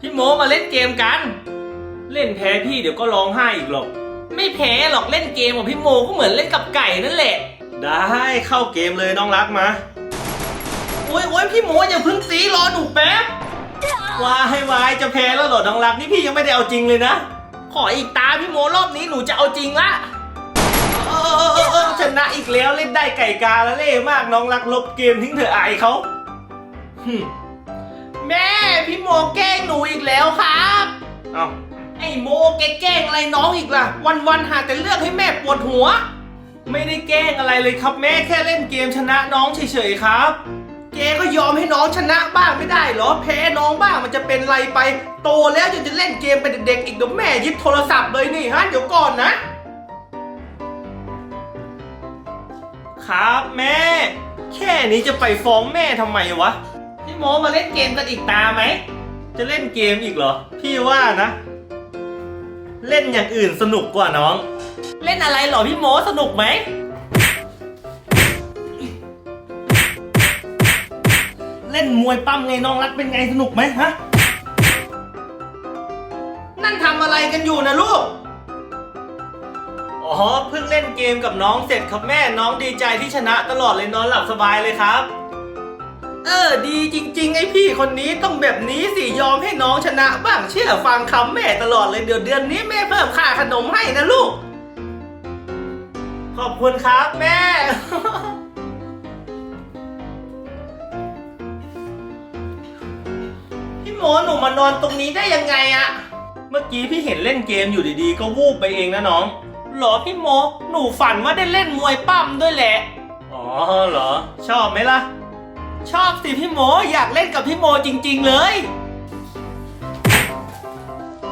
พี่โมมาเล่นเกมกัน เล่นแพ้พี่เดี๋ยวก็ร้องไห้อีกหรอก ไม่แพ้หรอกเล่นเกมกับพี่โมก็เหมือนเล่นกับไก่นั่นแหละ ได้เข้าเกมเลยน้องรักมาโอ้ยโอ้ยพี่โมอย่าเพึ่งตีรอหนูแป๊บว้าให้วายจะแพ้แล้วเหรอน้องรักนี่พี่ยังไม่ได้เอาจริงเลยนะ ขออีกตาพี่โมรอบนี้หนูจะเอาจริงละเออเออเออเออชนะอีกแล้วเล่นได้ไก่กาละเล่มากน้องรักลบเกมทิ้งเถอะอายเขาหึ แม่พี่โมแกล้งหนูอีกแล้วครับ เอ้าไอ้โมแกแกล้งอะไรน้องอีกล่ะ วันวันๆหาแต่เรื่องให้แม่ปวดหัว ไม่ได้แกล้งอะไรเลยครับแม่แค่เล่นเกมชนะน้องเฉยๆครับแกก็ยอมให้น้องชนะบ้างไม่ได้เหรอแพ้น้องบ้างมันจะเป็นไรไป โตแล้วยังจะเล่นเกมเป็นเด็กๆอีกเดี๋ยวแม่ยึดโทรศัพท์เลยนี่ฮะเดี๋ยวก่อนนะ ครับแม่ แค่นี้จะไปฟ้องแม่ทำไมวะ พี่โมมาเล่นเกมกันอีกตาไหม จะเล่นเกมอีกเหรอ พี่ว่านะ เล่นอย่างอื่นสนุกกว่าน้อง เล่นอะไรเหรอพี่โมสนุกไหม เล่นมวยปั้มไงน้องรักเป็นไงสนุกไหมฮะ นั่นทำอะไรกันอยู่นะลูก อ๋อเพิ่งเล่นเกมกับน้องเสร็จครับแม่น้องดีใจที่ชนะตลอดเลยนอนหลับสบายเลยครับ เออ ดีจริง ๆ ไอพี่คนนี้ต้องแบบนี้สิยอมให้น้องชนะบ้างเชื่อฟังคำแม่ตลอดเลยเดี๋ยวเดือนนี้แม่เพิ่มค่าขนมให้นะลูก ขอบคุณครับแม่ พี่โมหนูมานอนตรงนี้ได้ยังไงอะเมื่อกี้พี่เห็นเล่นเกมอยู่ดีๆ ก็วูบไปเองนะน้องหรอพี่โม หนูฝันว่าได้เล่นมวยปั้มด้วยแหละ อ๋อเหรอ ชอบไหมล่ะ ชอบสิพี่โมอยากเล่นกับพี่โมจริง ๆ เลย